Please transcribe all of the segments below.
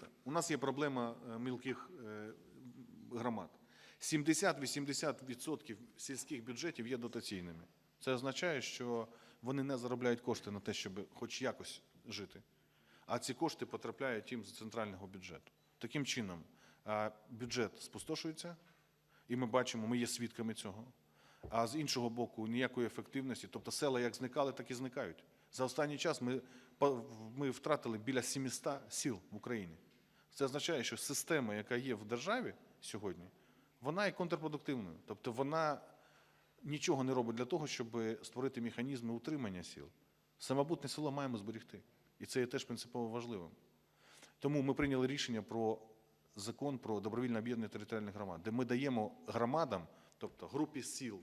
прийнята. У нас є проблема е, мілких е, громад. 70-80% сільських бюджетів є дотаційними. Це означає, що вони не заробляють кошти на те, щоб хоч якось жити. А ці кошти потрапляють їм з центрального бюджету. Таким чином, бюджет спустошується, і ми бачимо, ми є свідками цього. А з іншого боку, ніякої ефективності. Тобто села як зникали, так і зникають. За останній час ми, ми втратили біля 700 сіл в Україні. Це означає, що система, яка є в державі сьогодні, вона є контрпродуктивною. Тобто вона нічого не робить для того, щоб створити механізми утримання сіл. Самобутне село маємо зберегти. І це є теж принципово важливим. Тому ми прийняли рішення про закон про добровільне об'єднання територіальних громад, де ми даємо громадам, тобто групі сіл,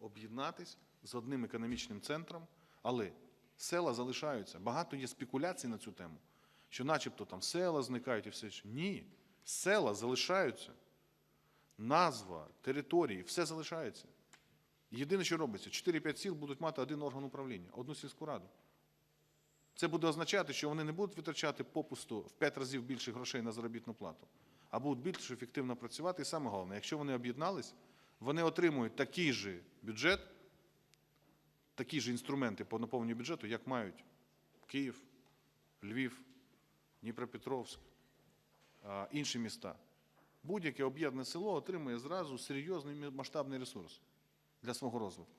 об'єднатись з одним економічним центром, але села залишаються. Багато є спекуляцій на цю тему, що начебто там села зникають і все інше. Ні, села залишаються. Назва, території, все залишається. Єдине, що робиться, 4-5 сіл будуть мати один орган управління, одну сільську раду. Це буде означати, що вони не будуть витрачати попусту в 5 разів більше грошей на заробітну плату, а будуть більш ефективно працювати. І саме головне, якщо вони об'єднались, вони отримують такий же бюджет, такі ж інструменти по наповненню бюджету, як мають Київ, Львів, Дніпропетровськ, інші міста. Будь-яке об'єднане село отримує зразу серйозний масштабний ресурс для свого розвитку.